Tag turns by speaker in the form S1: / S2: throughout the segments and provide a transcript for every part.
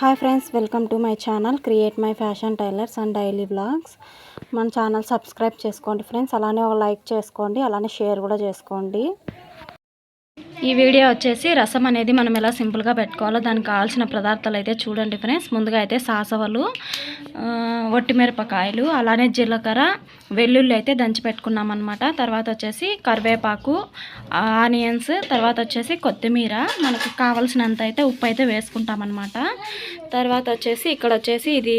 S1: Hi friends welcome to my channel create my fashion tailors and daily blogs మన channel subscribe చేసుకోండి friends అలానే ఒక like చేసుకోండి అలానే షేర్ కూడా చేసుకోండి. ఈ వీడియో వచ్చేసి రసం అనేది మనం ఎలా సింపుల్గా పెట్టుకోవాలో దానికి కావాల్సిన పదార్థాలు అయితే చూడండి ఫ్రెండ్స్. ముందుగా అయితే సాసవలు ఆ, ఒట్టిమిరపకాయలు అలానే జీలకర్ర వెల్లుల్లి అయితే దంచి పెట్టుకున్నాం అనమాట తర్వాత వచ్చేసి కరివేపాకు ఆనియన్స్ తర్వాత వచ్చేసి కొత్తిమీర మనకు కావాల్సినంత అయితే ఉప్పు అయితే వేసుకుంటామన్నమాట తర్వాత వచ్చేసి ఇక్కడ వచ్చేసి ఇది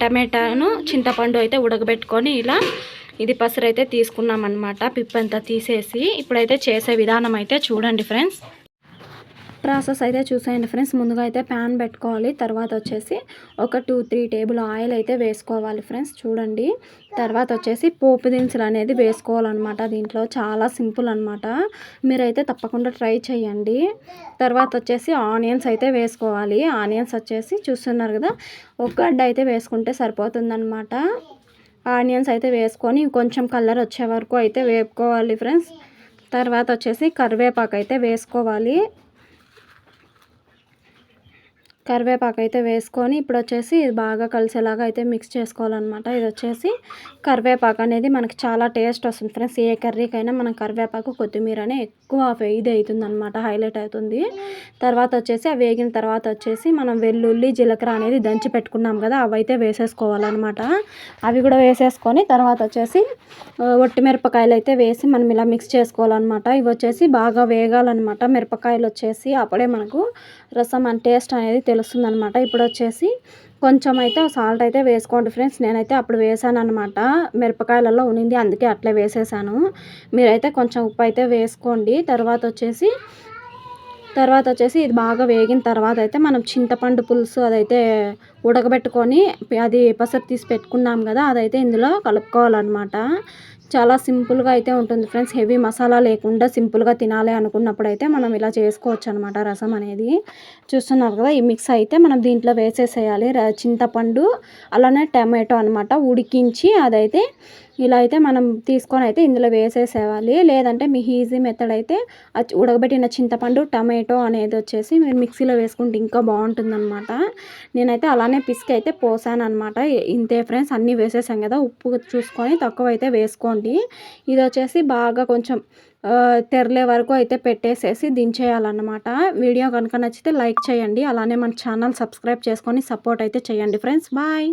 S1: టమాటాను చింతపండు అయితే ఉడకబెట్టుకొని ఇలా ఇది పసరు అయితే తీసుకున్నాం అనమాట పిప్పంతా తీసేసి ఇప్పుడైతే చేసే విధానం అయితే చూడండి ఫ్రెండ్స్. ప్రాసెస్ అయితే చూసేయండి ఫ్రెండ్స్. ముందుగా అయితే ప్యాన్ పెట్టుకోవాలి. తర్వాత వచ్చేసి ఒక టూ త్రీ టేబుల్ ఆయిల్ అయితే వేసుకోవాలి ఫ్రెండ్స్. చూడండి. తర్వాత వచ్చేసి పోపు దినుసులు అనేది వేసుకోవాలన్నమాట. దీంట్లో చాలా సింపుల్ అనమాట మీరైతే తప్పకుండా ట్రై చేయండి. తర్వాత వచ్చేసి ఆనియన్స్ అయితే వేసుకోవాలి. ఆనియన్స్ వచ్చేసి చూస్తున్నారు కదా ఒక గడ్డ అయితే వేసుకుంటే సరిపోతుందన్నమాట. ఆనియన్స్ అయితే వేసుకొని కొంచెం కలర్ వచ్చే వరకు అయితే వేపుకోవాలి ఫ్రెండ్స్. తర్వాత వచ్చేసి కరివేపాకు అయితే వేసుకోవాలి. కరివేపాకు అయితే వేసుకొని ఇప్పుడు వచ్చేసి ఇది బాగా కలిసేలాగా అయితే మిక్స్ చేసుకోవాలన్నమాట. ఇది వచ్చేసి కరివేపాకు అనేది మనకి చాలా టేస్ట్ వస్తుంది ఫ్రెండ్స్ ఏ కర్రీకైనా మనం కరివేపాకు కొత్తిమీర అనే ఎక్కువ ఇది అవుతుంది అనమాట హైలైట్ అవుతుంది. తర్వాత వచ్చేసి ఆ వేగిన తర్వాత వచ్చేసి మనం వెల్లుల్లి జీలకర్ర అనేది దంచి పెట్టుకున్నాం కదా అవి అయితే వేసేసుకోవాలన్నమాట. అవి కూడా వేసేసుకొని తర్వాత వచ్చేసి ఆ, ఒట్టి మిరపకాయలు అయితే వేసి మనం ఇలా మిక్స్ చేసుకోవాలన్నమాట. ఇవి వచ్చేసి బాగా వేగాలన్నమాట. మిరపకాయలు వచ్చేసి అప్పుడే మనకు రసం అని టేస్ట్ అనేది తెలుస్తుంది అనమాట ఇప్పుడు వచ్చేసి కొంచెం అయితే సాల్ట్ అయితే వేసుకోండి ఫ్రెండ్స్. నేనైతే అప్పుడు వేసాను అనమాట మిరపకాయలలో ఉనింది అందుకే అట్లే వేసేసాను. మీరైతే కొంచెం ఉప్పు అయితే వేసుకోండి. తర్వాత వచ్చేసి తర్వాత వచ్చేసి ఇది బాగా వేగిన తర్వాత అయితే మనం చింతపండు పులుసు అదైతే ఉడకబెట్టుకొని అది పసరు తీసి పెట్టుకున్నాం కదా అదైతే ఇందులో కలుపుకోవాలన్నమాట. చాలా సింపుల్గా అయితే ఉంటుంది ఫ్రెండ్స్. హెవీ మసాలా లేకుండా సింపుల్గా తినాలి అనుకున్నప్పుడు అయితే మనం ఇలా చేసుకోవచ్చు అనమాట రసం అనేది. చూస్తున్నారు కదా ఈ మిక్స్ అయితే మనం దీంట్లో వేసేసేయాలి. చింతపండు అలానే టమాటో అనమాట ఉడికించి అదైతే ఇలా అయితే మనం తీసుకొని అయితే ఇందులో వేసేసేయాలి. లేదంటే మీ ఈజీ మెథడ్ అయితే ఉడకబెట్టిన చింతపండు టమాటో అనేది వచ్చేసి మీరు మిక్సీలో వేసుకుంటే ఇంకా బాగుంటుందన్నమాట. నేనైతే అలానే పిసికి అయితే పోసాను అనమాట ఇంతే ఫ్రెండ్స్ అన్నీ వేసేసాం కదా ఉప్పు చూసుకొని తక్కువ అయితే వేసుకోండి. ఇది వచ్చేసి బాగా కొంచెం తెరలే వరకు అయితే పెట్టేసేసి దించేయాలన్నమాట. వీడియో కనుక నచ్చితే లైక్ చేయండి. అలానే మన ఛానల్ సబ్స్క్రైబ్ చేసుకొని సపోర్ట్ అయితే చేయండి ఫ్రెండ్స్. బాయ్!